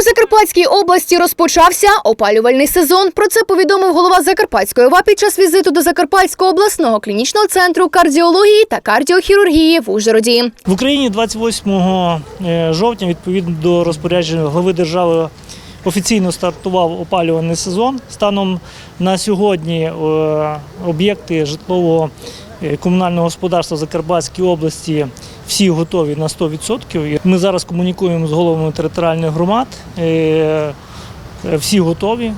У Закарпатській області розпочався опалювальний сезон. Про це повідомив голова Закарпатської ОВА під час візиту до Закарпатського обласного клінічного центру кардіології та кардіохірургії в Ужгороді. В Україні 28 е, жовтня, відповідно до розпорядження глави держави, офіційно стартував опалювальний сезон. Станом на сьогодні е, об'єкти житлового е, комунального господарства Закарпатської області всі готові на 100%. Ми зараз комунікуємо з головами територіальних громад. Е, е, Всі готові.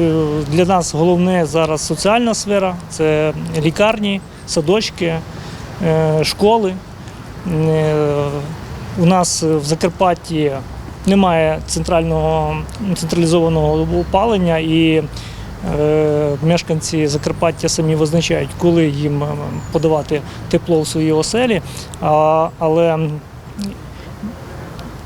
Е, Для нас головне зараз соціальна сфера це лікарні, садочки, школи. У нас в Закарпатті немає центрального централізованого опалення, і мешканці Закарпаття самі визначають, коли їм е, подавати тепло в своїй оселі. Але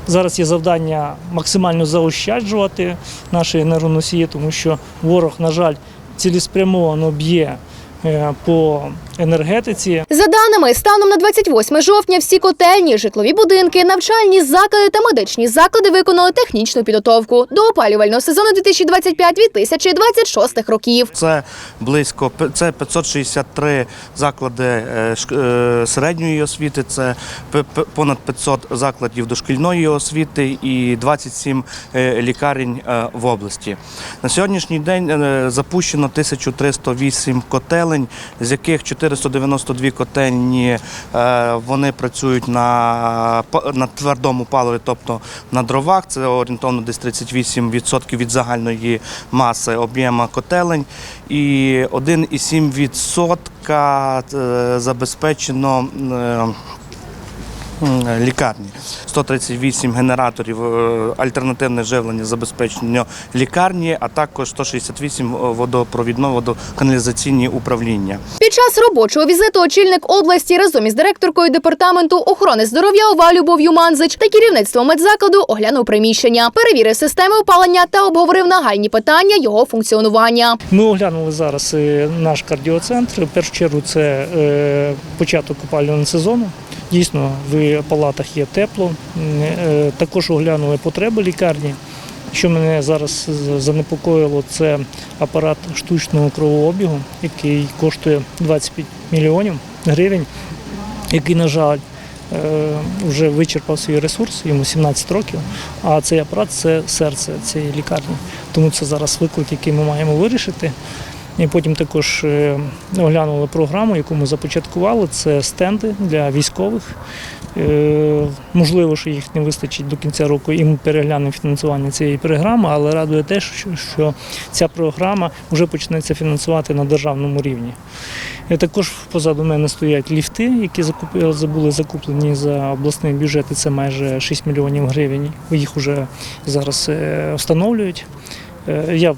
зараз є завдання максимально заощаджувати наші енергоносії, тому що ворог, на жаль, цілеспрямовано б'є е, по енергетиці. За даними, станом на 28 жовтня всі котельні, житлові будинки, навчальні заклади та медичні заклади виконали технічну підготовку до опалювального сезону 2025-2026 років. Це близько це 563 заклади е, е, середньої освіти, це понад 500 закладів дошкільної освіти і 27 е, лікарень в області. На сьогоднішній день запущено 1308 котелень, з яких 492 котельні е, вони працюють на, на твердому паливі, тобто на дровах. Це орієнтовно десь 38% від загальної маси об'єма котелень. І 1,7% е, забезпечено. Е, Лікарні 138 генераторів е, альтернативне живлення забезпечення лікарні, а також 168 водопровідно водоканалізаційні управління. Під час робочого візиту очільник області разом із директоркою департаменту охорони здоров'я ОВА Любов'ю Манзич та керівництвом медзакладу оглянув приміщення, перевірив системи опалення та обговорив нагальні питання його функціонування. Ми оглянули зараз е, наш кардіоцентр. В першу чергу це е, початок опалювального сезону. Дійсно, в палатах є тепло. Е, Також оглянули потреби лікарні. Що мене зараз занепокоїло, це апарат штучного кровообігу, який коштує 25 мільйонів гривень, який, на жаль, е, вже вичерпав свій ресурс, йому 17 років, а цей апарат це серце цієї лікарні. Тому це зараз виклик, який ми маємо вирішити. І потім також е, оглянули програму, яку ми започаткували. Це стенди для військових. Е, Можливо, що їх не вистачить до кінця року, і ми переглянемо фінансування цієї програми, але радує те, що, ця програма вже почнеться фінансувати на державному рівні. І також позаду мене стоять ліфти, які забули закуплені за обласний бюджет, і це майже 6 мільйонів гривень. Їх вже зараз е, встановлюють. Е, Я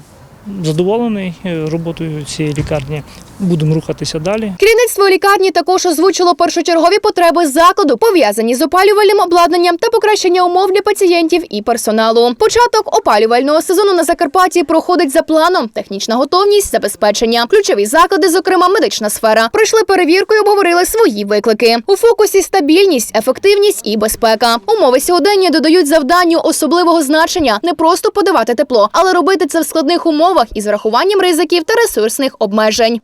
задоволений е, роботою цієї лікарні. Будемо рухатися далі. Керівництво лікарні також озвучило першочергові потреби закладу, пов'язані з опалювальним обладнанням та покращення умов для пацієнтів і персоналу. Початок опалювального сезону на Закарпатті проходить за планом. Технічна готовність, забезпечення. Ключові заклади, зокрема медична сфера, пройшли перевірку і обговорили свої виклики. У фокусі стабільність, ефективність і безпека. Умови сьогодення додають завданню особливого значення не просто подавати тепло, але робити це в складних умовах із врахуванням ризиків та ресурсних обмежень.